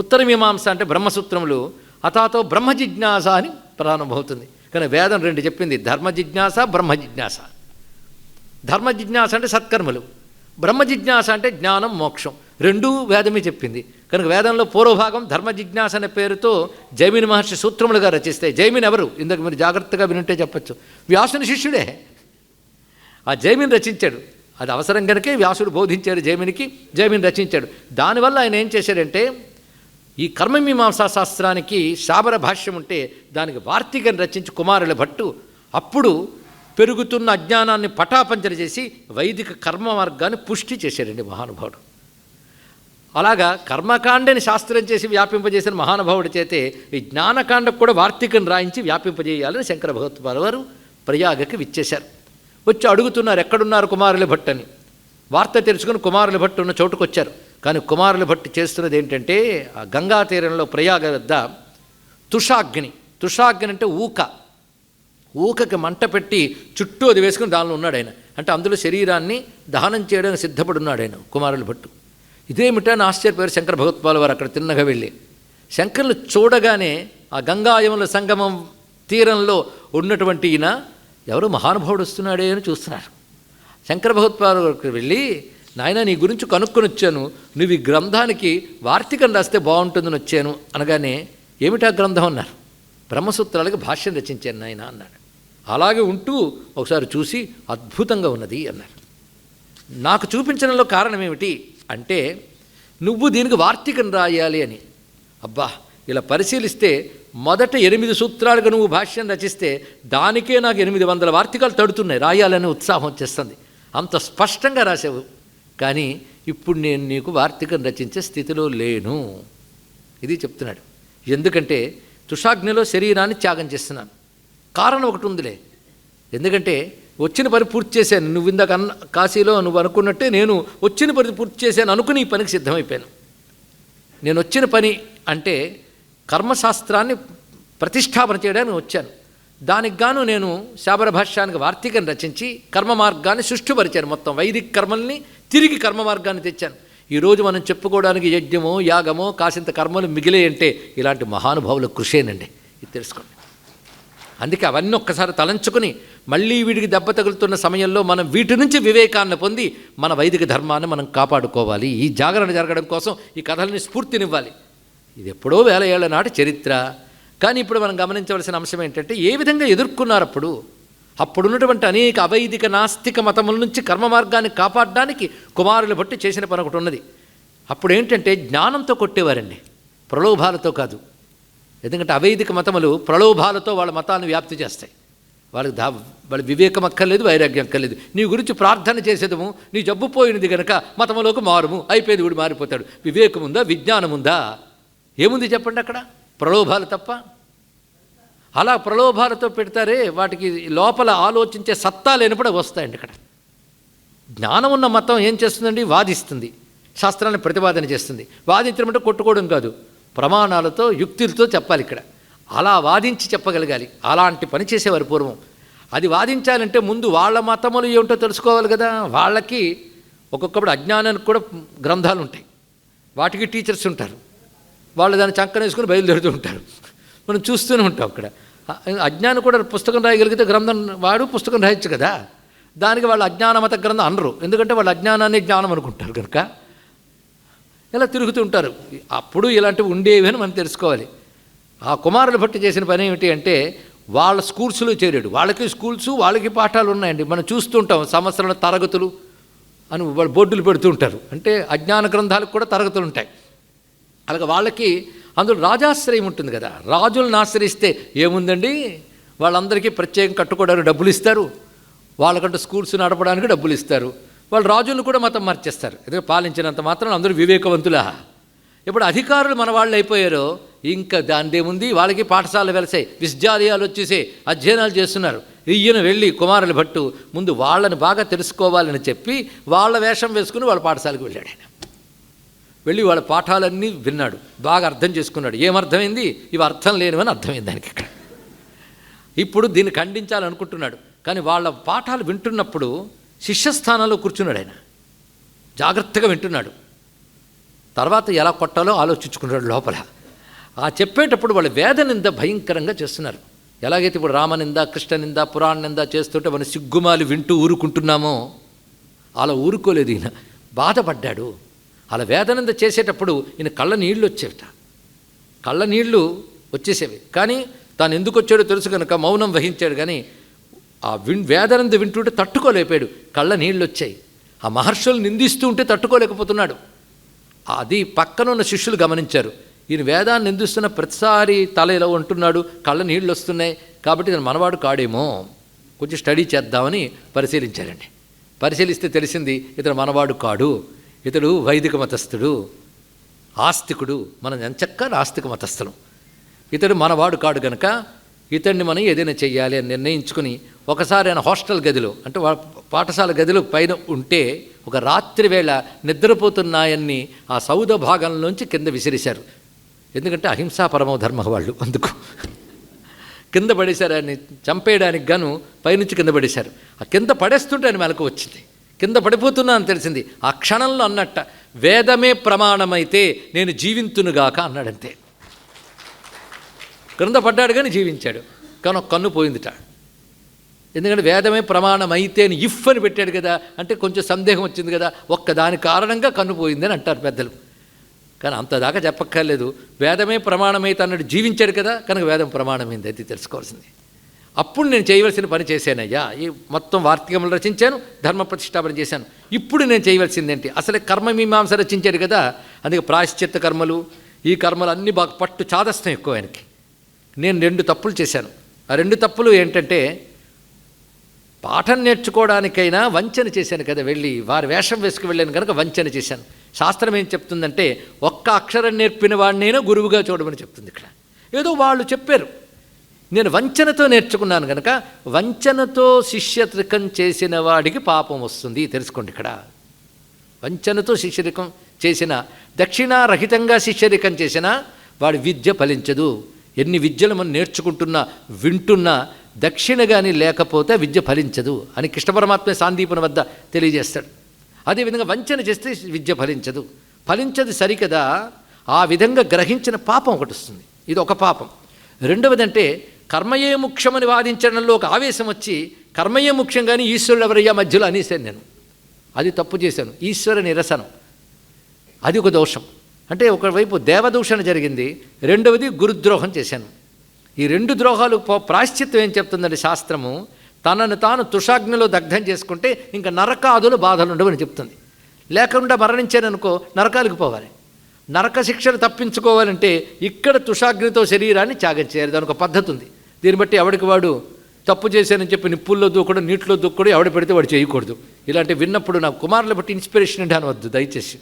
ఉత్తర మీమాంస అంటే బ్రహ్మసూత్రములు అతాతో బ్రహ్మ జిజ్ఞాస అని ప్రారంభమవుతుంది. కానీ వేదం రెండు చెప్పింది ధర్మ జిజ్ఞాస బ్రహ్మ జిజ్ఞాస ధర్మ జిజ్ఞాస అంటే సత్కర్మలు బ్రహ్మ జిజ్ఞాస అంటే జ్ఞానం మోక్షం. రెండూ వేదమే చెప్పింది. కనుక వేదంలో పూర్వభాగం ధర్మ జిజ్ఞాస అనే పేరుతో జైమిని మహర్షి సూత్రములుగా రచిస్తే జైమిని ఎవరు? ఇందుకు మీరు జాగ్రత్తగా వినుంటే చెప్పచ్చు. వ్యాసుని శిష్యుడే. ఆ జైమిని రచించాడు. అది అవసరం కనుకే వ్యాసుడు బోధించాడు జైమినికి జైమిని రచించాడు. దానివల్ల ఆయన ఏం చేశాడంటే ఈ కర్మమీమాంసా శాస్త్రానికి శాబర భాష్యం ఉంటే దానికి వార్తికను రచించి కుమారుల భట్టు అప్పుడు పెరుగుతున్న అజ్ఞానాన్ని పటాపంచన చేసి వైదిక కర్మ మార్గాన్ని పుష్టి చేశాడండి మహానుభావుడు. అలాగా కర్మకాండని శాస్త్రం చేసి వ్యాపింపజేసిన మహానుభావుడి చేతే ఈ జ్ఞానకాండకు కూడా వార్తికను రాయించి వ్యాపింపజేయాలని శంకర భగవత్పాల్ వారు ప్రయాగకి విచ్చేశారు. వచ్చి అడుగుతున్నారు ఎక్కడున్నారు కుమారుల భట్ అని వార్త తెలుసుకుని కుమారుల భట్టు ఉన్న చోటుకొచ్చారు. కానీ కుమారుల భట్టు చేస్తున్నది ఏంటంటే ఆ గంగా తీరంలో ప్రయాగ వద్ద తుషాగ్ని. తుషాగ్ని అంటే ఊక. ఊకకి మంట పెట్టి చుట్టూ అది వేసుకుని దానిలో ఉన్నాడు ఆయన. అంటే అందులో శరీరాన్ని దహనం చేయడానికి సిద్ధపడున్నాడు ఆయన కుమారుల భట్టు. ఇదేమిటని ఆశ్చర్యపోయారు శంకర భగవత్పాల్ వారు అక్కడ తిన్నగా వెళ్ళి. శంకర్లు చూడగానే ఆ గంగాయముల సంగమం తీరంలో ఉన్నటువంటి ఈయన ఎవరో మహానుభావుడు వస్తున్నాడే అని చూస్తున్నారు. శంకర భగవత్పాల్ వారికి వెళ్ళి నాయన నీ గురించి కనుక్కొని వచ్చాను. నువ్వు ఈ గ్రంథానికి వార్తికం రాస్తే బాగుంటుందని వచ్చాను అనగానే ఏమిటా గ్రంథం అన్నారు. బ్రహ్మసూత్రాలకు భాష్యం రచించాను నాయన అన్నాడు. అలాగే ఉంటూ ఒకసారి చూసి అద్భుతంగా ఉన్నది అన్నారు. నాకు చూపించడంలో కారణం ఏమిటి అంటే నువ్వు దీనికి వార్తికం రాయాలి అని. అబ్బా ఇలా పరిశీలిస్తే మొదట ఎనిమిది సూత్రాలుగా నువ్వు భాష్యం రచిస్తే దానికే నాకు ఎనిమిది వందల వార్తికాలు తడుతున్నాయి. రాయాలని ఉత్సాహం వచ్చేస్తుంది. అంత స్పష్టంగా రాసావు. కానీ ఇప్పుడు నేను నీకు వార్తికం రచించే స్థితిలో లేను. ఇది చెప్తున్నాడు. ఎందుకంటే తుషాగ్నిలో శరీరాన్ని త్యాగం చేస్తున్నాను. కారణం ఒకటి ఉందిలే. ఎందుకంటే వచ్చిన పని పూర్తి చేశాను. నువ్వు ఇందాక అన్న కాశీలో నువ్వు అనుకున్నట్టే నేను వచ్చిన పని పూర్తి చేశాను అనుకుని ఈ పనికి సిద్ధమైపోయాను. నేను వచ్చిన పని అంటే కర్మశాస్త్రాన్ని ప్రతిష్టాపన చేయడానికి వచ్చాను. దానికి గాను నేను శాబర భాష్యానికి వార్తికం రచించి కర్మ మార్గాన్ని సృష్టిపరిచాను మొత్తం. వైదిక కర్మల్ని తిరిగి కర్మ మార్గాన్ని తెచ్చాను ఈరోజు మనం చెప్పుకోవడానికి యజ్ఞమో యాగమో కాసింత కర్మలు మిగిలే అంటే ఇలాంటి మహానుభావుల కృషేనండి. ఇది తెలుసుకోండి. అందుకే అవన్నీ ఒక్కసారి తలంచుకుని మళ్ళీ వీడికి దెబ్బ తగులుతున్న సమయంలో మనం వీటి నుంచి వివేకాన్ని పొంది మన వైదిక ధర్మాన్ని మనం కాపాడుకోవాలి. ఈ జాగరణ జరగడం కోసం ఈ కథల్ని స్ఫూర్తినివ్వాలి. ఇది ఎప్పుడో వేల ఏళ్ళ నాటి చరిత్ర. కానీ ఇప్పుడు మనం గమనించవలసిన అంశం ఏంటంటే ఏ విధంగా ఎదుర్కొన్నారు అప్పుడు అప్పుడున్నటువంటి అనేక అవైదిక నాస్తిక మతముల నుంచి కర్మ మార్గాన్ని కాపాడడానికి కుమారులు బట్టి చేసిన పని ఒకటి ఉన్నది. అప్పుడు ఏంటంటే జ్ఞానంతో కొట్టేవారండి. ప్రలోభాలతో కాదు. ఎందుకంటే అవైదిక మతములు ప్రలోభాలతో వాళ్ళ మతాన్ని వ్యాప్తి చేస్తాయి. వాళ్ళకి దా వాళ్ళ వివేకం అక్కర్లేదు వైరాగ్యం అక్కర్లేదు. నీ గురించి ప్రార్థన చేసేదము నీ జబ్బు పోయినది గనక మతములోకి మారుము అయిపోయింది వీడు మారిపోతాడు. వివేకం ఉందా విజ్ఞానం ఉందా ఏముంది చెప్పండి అక్కడ? ప్రలోభాలు తప్ప? అలా ప్రలోభాలతో పెడతారే వాటికి లోపల ఆలోచించే సత్తా లేనప్పుడు వస్తాయండి ఇక్కడ. జ్ఞానం ఉన్న మతం ఏం చేస్తుందండి? వాదిస్తుంది. శాస్త్రాన్ని ప్రతిపాదన చేస్తుంది. వాదించడం అంటే కొట్టుకోవడం కాదు. ప్రమాణాలతో యుక్తులతో చెప్పాలి ఇక్కడ. అలా వాదించి చెప్పగలగాలి. అలాంటి పని చేసేవారు పూర్వం. అది వాదించాలంటే ముందు వాళ్ళ మతములు ఏమిటో తెలుసుకోవాలి కదా. వాళ్ళకి ఒక్కొక్కప్పుడు అజ్ఞానానికి కూడా గ్రంథాలు ఉంటాయి. వాటికి టీచర్స్ ఉంటారు. వాళ్ళు దాన్ని చంకన వేసుకుని బయలుదేరుతూ ఉంటారు. మనం చూస్తూనే ఉంటాం అక్కడ. అజ్ఞానం కూడా పుస్తకం రాయగలిగితే గ్రంథం వాడు పుస్తకం రాయొచ్చు కదా. దానికి వాళ్ళు అజ్ఞానమత గ్రంథం అనరు. ఎందుకంటే వాళ్ళు అజ్ఞానాన్ని జ్ఞానం అనుకుంటారు కనుక. ఇలా తిరుగుతూ ఉంటారు. అప్పుడు ఇలాంటివి ఉండేవి అని మనం తెలుసుకోవాలి. ఆ కుమారులు భట్టి చేసిన పని ఏమిటి అంటే వాళ్ళ స్కూల్స్లో చేరాడు. వాళ్ళకి స్కూల్స్ వాళ్ళకి పాఠాలు ఉన్నాయండి. మనం చూస్తుంటాం సంవత్సరాల తరగతులు అని వాళ్ళు బోర్డులు పెడుతూ ఉంటారు. అంటే అజ్ఞాన గ్రంథాలకు కూడా తరగతులు ఉంటాయి. అలాగే వాళ్ళకి అందులో రాజాశ్రయం ఉంటుంది కదా. రాజులను ఆశ్రయిస్తే ఏముందండి? వాళ్ళందరికీ ప్రత్యేకం కట్టుకోవడానికి డబ్బులు ఇస్తారు. వాళ్ళకంటూ స్కూల్స్ నడపడానికి డబ్బులు ఇస్తారు. వాళ్ళు రాజులను కూడా మతం మార్చేస్తారు. ఎందుకంటే పాలించినంత మాత్రం అందరూ వివేకవంతులా. ఇప్పుడు అధికారులు మన వాళ్ళు అయిపోయారో ఇంకా దానిదేముంది వాళ్ళకి పాఠశాలలు వెలసాయి. విశ్వవిద్యాలయాలు వచ్చేసి అధ్యయనాలు చేస్తున్నారు. ఈయన వెళ్ళి కుమారుల భట్టు ముందు వాళ్ళని బాగా తెలుసుకోవాలని చెప్పి వాళ్ళ వేషం వేసుకుని వాళ్ళ పాఠశాలకు వెళ్ళాడు ఆయన. వెళ్ళి వాళ్ళ పాఠాలన్నీ విన్నాడు. బాగా అర్థం చేసుకున్నాడు. ఏమర్థమైంది ఇవి అర్థం లేనివని అర్థమైంది దానికి ఇక్కడ. ఇప్పుడు దీన్ని ఖండించాలనుకుంటున్నాడు. కానీ వాళ్ళ పాఠాలు వింటున్నప్పుడు శిష్యస్థానంలో కూర్చున్నాడు ఆయన. జాగ్రత్తగా వింటున్నాడు. తర్వాత ఎలా కొట్టాలో ఆలోచించుకున్నాడు లోపల. ఆ చెప్పేటప్పుడు వాళ్ళు వేదనింద భయంకరంగా చేస్తున్నారు. ఎలాగైతే ఇప్పుడు రామనింద కృష్ణనింద పురాణ నింద చేస్తుంటే మనం సిగ్గుమాలు వింటూ ఊరుకుంటున్నామో అలా ఊరుకోలేదు ఈయన. బాధపడ్డాడు. అలా వేదనంద చేసేటప్పుడు ఈయన కళ్ళ నీళ్ళు వచ్చేవిట. కళ్ళ నీళ్ళు వచ్చేసేవి. కానీ తాను ఎందుకు వచ్చాడో తెలుసు కనుక మౌనం వహించాడు కానీ ఆ విన్ వేదనంద వింటుంటే తట్టుకోలేపాడు కళ్ళ నీళ్ళు వచ్చాయి. ఆ మహర్షులు నిందిస్తూ ఉంటే తట్టుకోలేకపోతున్నాడు. అది పక్కనున్న శిష్యులు గమనించారు. ఈయన వేదాన్ని నిందిస్తున్న ప్రతిసారి తల ఇలా ఉంటున్నాడు. కళ్ళ నీళ్ళు వస్తున్నాయి. కాబట్టి ఇతను మనవాడు కాడేమో. కొంచెం స్టడీ చేద్దామని పరిశీలించారండి పరిశీలిస్తే తెలిసింది ఇతను మనవాడు కాడు. ఇతడు వైదిక మతస్థుడు ఆస్తికుడు మనం ఎంచక్క ఆస్తిక మతస్థులం. ఇతడు మనవాడు కాడు గనక ఇతన్ని మనం ఏదైనా చెయ్యాలి అని నిర్ణయించుకుని ఒకసారి ఆయన హాస్టల్ గదిలో అంటే పాఠశాల గదిలో పైన ఉంటే ఒక రాత్రి వేళ నిద్రపోతున్నాయన్ని ఆ సౌద భాగంలోంచి కింద విసిరేశారు. ఎందుకంటే అహింసా పరమో ధర్మ వాళ్ళు అందుకు. కింద పడేశారు ఆయన్ని చంపేయడానికి గాను పైనుంచి కింద పడేశారు. ఆ కింద పడేస్తుంటే ఆయన మెలకు వచ్చింది. కింద పడిపోతున్నా అని తెలిసింది. ఆ క్షణంలో అన్నట్ట వేదమే ప్రమాణమైతే నేను జీవింతునుగాక అన్నాడంతే. క్రింద పడ్డాడు కానీ జీవించాడు. కానీ ఒక కన్ను పోయిందిట. ఎందుకంటే వేదమే ప్రమాణమైతే అని ఇఫ్ అని పెట్టాడు కదా అంటే కొంచెం సందేహం వచ్చింది కదా ఒక్క దాని కారణంగా కన్ను పోయిందని అంటారు పెద్దలు. కానీ అంతదాకా చెప్పక్కర్లేదు. వేదమే ప్రమాణమైతే అన్నట్టు జీవించాడు కదా కనుక వేదం ప్రమాణమైంది అది తెలుసుకోవాల్సింది. అప్పుడు నేను చేయవలసిన పని చేశానయ్యా. ఈ మొత్తం వార్తికములు రచించాను ధర్మ ప్రతిష్టాపన చేశాను. ఇప్పుడు నేను చేయవలసిందేంటి అసలే కర్మమీమాంస రచించాడు కదా. అందుకే ప్రాయశ్చిత్త కర్మలు ఈ కర్మలు అన్నీ బాగా పట్టు చాదస్తం ఎక్కువ ఆయనకి. నేను రెండు తప్పులు చేశాను. ఆ రెండు తప్పులు ఏంటంటే పాఠం నేర్చుకోవడానికైనా వంచన చేశాను కదా వెళ్ళి. వారి వేషం వేసుకు వెళ్ళాను కనుక వంచన చేశాను. శాస్త్రం ఏం చెప్తుందంటే ఒక్క అక్షరం నేర్పిన వాడినైనా గురువుగా చూడమని చెప్తుంది ఇక్కడ. ఏదో వాళ్ళు చెప్పారు. నేను వంచనతో నేర్చుకున్నాను కనుక వంచనతో శిష్యత్రికం చేసిన వాడికి పాపం వస్తుంది. తెలుసుకోండి ఇక్కడ. వంచనతో శిష్యరికం చేసిన దక్షిణారహితంగా శిష్యరికం చేసిన వాడి విద్య ఫలించదు. ఎన్ని విద్యలు మనం నేర్చుకుంటున్నా వింటున్నా దక్షిణ కానీ లేకపోతే విద్య ఫలించదు అని కృష్ణ పరమాత్మ సాందీపుని వద్ద తెలియజేస్తాడు. అదేవిధంగా వంచన చేస్తే విద్య ఫలించదు. ఫలించదు సరికదా ఆ విధంగా గ్రహించిన పాపం ఒకటి వస్తుంది. ఇది ఒక పాపం. రెండవదంటే కర్మయే ముఖ్యమని వాదించడంలో ఒక ఆవేశం వచ్చి కర్మయే ముఖ్యం కానీ ఈశ్వరుడు ఎవరయ్యా మధ్యలో అనేసాను నేను. అది తప్పు చేశాను. ఈశ్వర నిరసనం. అది ఒక దోషం. అంటే ఒకవైపు దేవదూషణ జరిగింది రెండవది గురుద్రోహం చేశాను. ఈ రెండు ద్రోహాలు ప్రాశ్చిత్వం ఏం చెప్తుందండి శాస్త్రము? తనను తాను తుషాగ్నిలో దగ్ధం చేసుకుంటే ఇంకా నరకాదులు బాధలు ఉండవని చెప్తుంది. లేకుండా మరణించాననుకో నరకాలకు పోవాలి. నరక శిక్షలు తప్పించుకోవాలంటే ఇక్కడ తుషాగ్నితో శరీరాన్ని త్యాగం చేయాలి. దానికి ఒక పద్ధతి ఉంది. దీన్ని బట్టి ఎవడికి వాడు తప్పు చేశానని చెప్పి నిప్పుల్లో దూకడం నీటిలో దూకడం ఎవడ పెడితే వాడు చేయకూడదు. ఇలాంటి విన్నప్పుడు నా కుమారులు బట్టి ఇన్స్పిరేషన్ అంటే అనవద్దు దయచేసి.